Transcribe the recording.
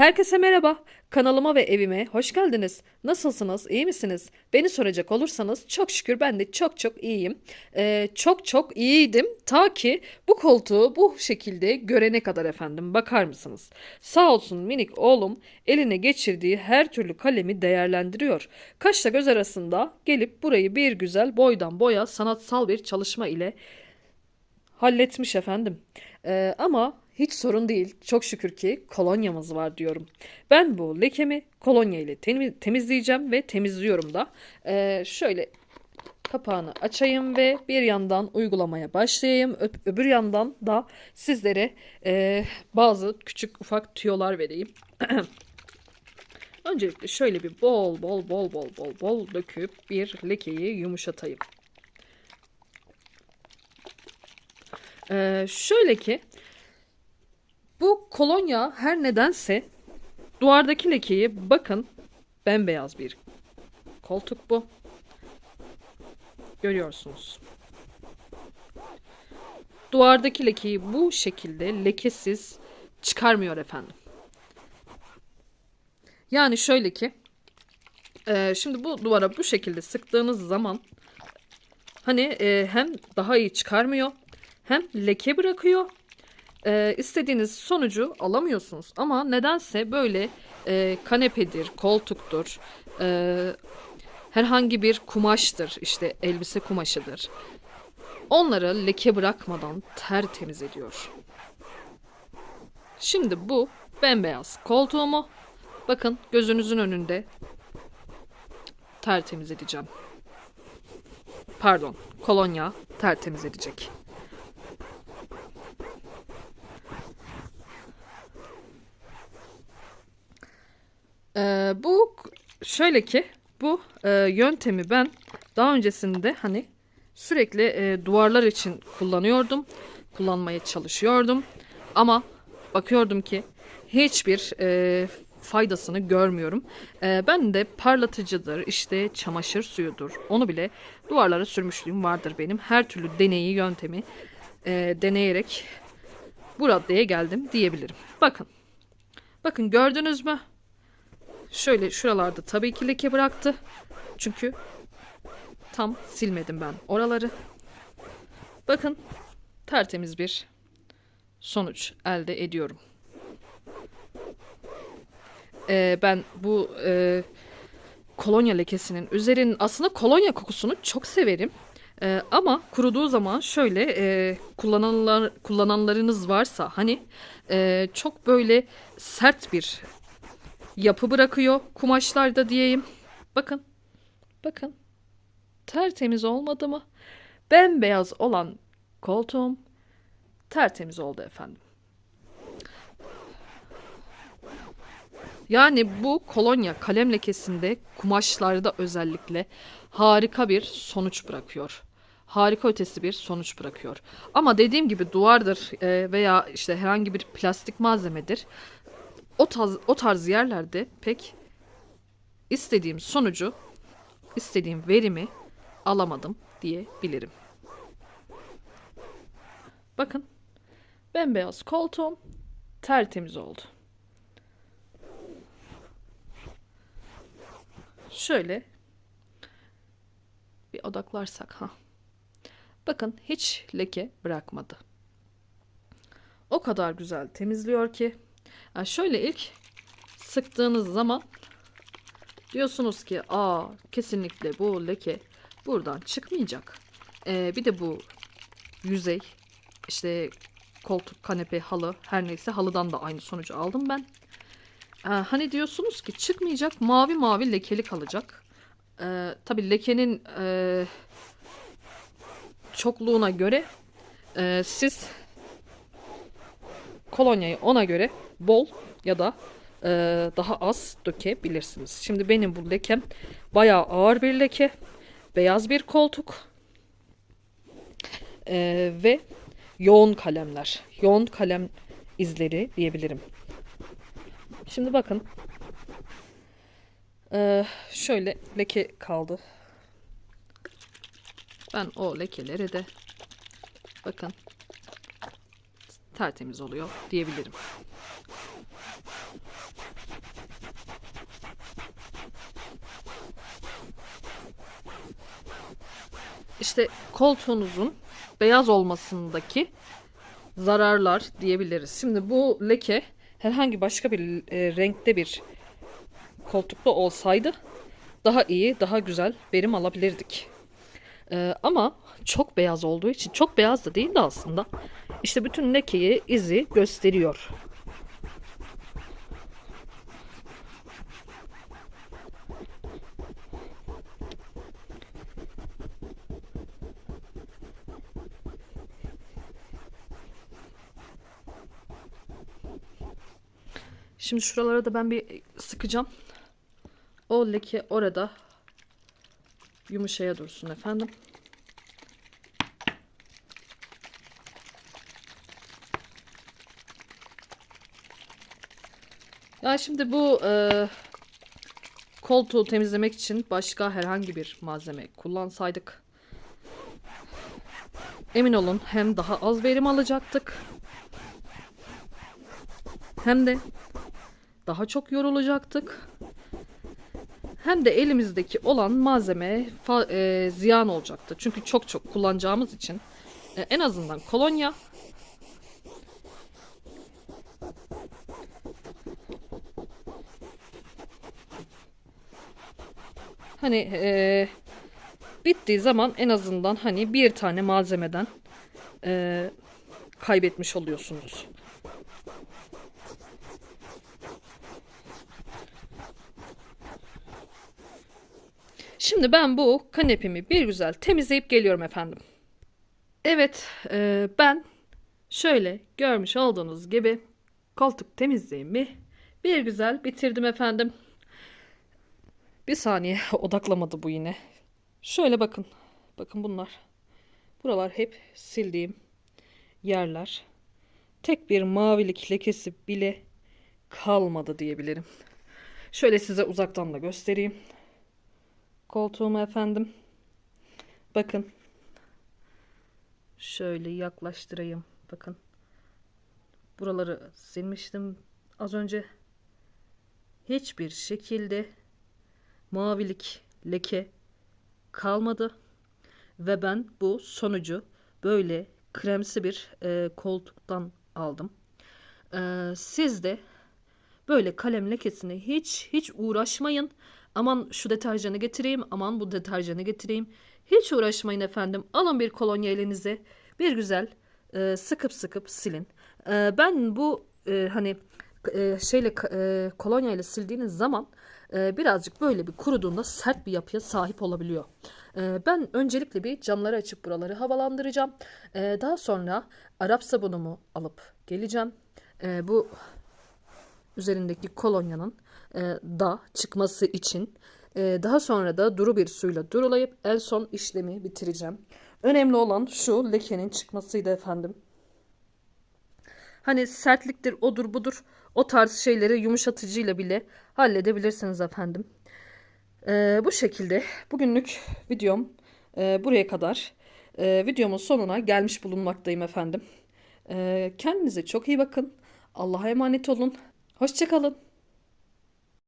Herkese merhaba. Kanalıma ve evime hoş geldiniz. Nasılsınız? İyi misiniz? Beni soracak olursanız çok şükür ben de çok çok iyiyim. Ee, çok çok iyiydim ta ki bu koltuğu bu şekilde görene kadar efendim. Bakar mısınız? Sağ olsun minik oğlum eline geçirdiği her türlü kalemi değerlendiriyor. Kaşla göz arasında gelip burayı bir güzel boydan boya sanatsal bir çalışma ile halletmiş efendim. Ee, ama hiç sorun değil. Çok şükür ki kolonyamız var diyorum. Ben bu lekemi kolonya ile temi- temizleyeceğim ve temizliyorum da. Ee, şöyle kapağını açayım ve bir yandan uygulamaya başlayayım. Ö- öbür yandan da sizlere e, bazı küçük ufak tüyolar vereyim. Öncelikle şöyle bir bol bol bol bol bol bol döküp bir lekeyi yumuşatayım. Ee, şöyle ki bu kolonya her nedense duvardaki lekeyi bakın bembeyaz bir koltuk bu. Görüyorsunuz. Duvardaki lekeyi bu şekilde lekesiz çıkarmıyor efendim. Yani şöyle ki e, şimdi bu duvara bu şekilde sıktığınız zaman hani e, hem daha iyi çıkarmıyor hem leke bırakıyor e, istediğiniz sonucu alamıyorsunuz. Ama nedense böyle e, kanepedir, koltuktur, e, herhangi bir kumaştır, işte elbise kumaşıdır. Onları leke bırakmadan tertemiz ediyor. Şimdi bu bembeyaz koltuğumu bakın gözünüzün önünde tertemiz edeceğim. Pardon, kolonya tertemiz edecek. Ee, bu şöyle ki bu e, yöntemi ben daha öncesinde hani sürekli e, duvarlar için kullanıyordum. Kullanmaya çalışıyordum. Ama bakıyordum ki hiçbir e, faydasını görmüyorum. E, ben de parlatıcıdır, işte çamaşır suyudur. Onu bile duvarlara sürmüşlüğüm vardır benim. Her türlü deneyi, yöntemi e, deneyerek bu raddeye geldim diyebilirim. Bakın. Bakın gördünüz mü? Şöyle şuralarda tabii ki leke bıraktı. Çünkü tam silmedim ben oraları. Bakın tertemiz bir sonuç elde ediyorum. Ee, ben bu e, kolonya lekesinin üzerinin aslında kolonya kokusunu çok severim. Ee, ama kuruduğu zaman şöyle e, kullananlar kullananlarınız varsa hani e, çok böyle sert bir yapı bırakıyor kumaşlarda diyeyim. Bakın. Bakın. Tertemiz olmadı mı? Bembeyaz olan koltuğum tertemiz oldu efendim. Yani bu kolonya kalem lekesinde kumaşlarda özellikle harika bir sonuç bırakıyor. Harika ötesi bir sonuç bırakıyor. Ama dediğim gibi duvardır e, veya işte herhangi bir plastik malzemedir o tarz, o tarz yerlerde pek istediğim sonucu, istediğim verimi alamadım diyebilirim. Bakın bembeyaz koltuğum tertemiz oldu. Şöyle bir odaklarsak ha. Bakın hiç leke bırakmadı. O kadar güzel temizliyor ki yani şöyle ilk sıktığınız zaman diyorsunuz ki aa kesinlikle bu leke buradan çıkmayacak. Ee, bir de bu yüzey işte koltuk, kanepe, halı her neyse halıdan da aynı sonucu aldım ben. Ee, hani diyorsunuz ki çıkmayacak mavi mavi lekeli kalacak. Ee, Tabi lekenin e, çokluğuna göre e, siz kolonyayı ona göre bol ya da e, daha az dökebilirsiniz. Şimdi benim bu lekem bayağı ağır bir leke. Beyaz bir koltuk. E, ve yoğun kalemler. Yoğun kalem izleri diyebilirim. Şimdi bakın. E, şöyle leke kaldı. Ben o lekeleri de bakın tertemiz oluyor diyebilirim. İşte koltuğunuzun beyaz olmasındaki zararlar diyebiliriz. Şimdi bu leke herhangi başka bir e, renkte bir koltukta olsaydı daha iyi, daha güzel verim alabilirdik. Ee, ama çok beyaz olduğu için çok beyaz da değil de aslında işte bütün lekeyi izi gösteriyor. Şimdi şuralara da ben bir sıkacağım. O leke orada yumuşaya dursun efendim. Ya şimdi bu e, koltuğu temizlemek için başka herhangi bir malzeme kullansaydık emin olun hem daha az verim alacaktık hem de daha çok yorulacaktık. Hem de elimizdeki olan malzeme e, ziyan olacaktı. Çünkü çok çok kullanacağımız için e, en azından kolonya hani e, bittiği zaman en azından hani bir tane malzemeden e, kaybetmiş oluyorsunuz. Şimdi ben bu kanepemi bir güzel temizleyip geliyorum efendim. Evet, e, ben şöyle görmüş olduğunuz gibi koltuk temizliğimi bir güzel bitirdim efendim. Bir saniye odaklamadı bu yine. Şöyle bakın. Bakın bunlar. Buralar hep sildiğim yerler. Tek bir mavilik lekesi bile kalmadı diyebilirim. Şöyle size uzaktan da göstereyim koltuğumu efendim. Bakın. Şöyle yaklaştırayım. Bakın. Buraları silmiştim az önce. Hiçbir şekilde mavilik leke kalmadı. Ve ben bu sonucu böyle kremsi bir e, koltuktan aldım. E, siz de böyle kalem lekesine hiç hiç uğraşmayın. Aman şu deterjanı getireyim, aman bu deterjanı getireyim. Hiç uğraşmayın efendim. Alın bir kolonya elinize. Bir güzel e, sıkıp sıkıp silin. E, ben bu e, hani e, şeyle e, kolonya ile sildiğiniz zaman e, birazcık böyle bir kuruduğunda sert bir yapıya sahip olabiliyor. E, ben öncelikle bir camları açıp buraları havalandıracağım. E, daha sonra Arap sabunumu alıp geleceğim. E, bu üzerindeki kolonyanın e, da çıkması için e, daha sonra da duru bir suyla durulayıp en son işlemi bitireceğim. Önemli olan şu lekenin çıkmasıydı efendim. Hani sertliktir, odur budur o tarz şeyleri yumuşatıcıyla bile halledebilirsiniz efendim. E, bu şekilde bugünlük videom e, buraya kadar. E, videomun sonuna gelmiş bulunmaktayım efendim. E, kendinize çok iyi bakın. Allah'a emanet olun. Hoşçakalın.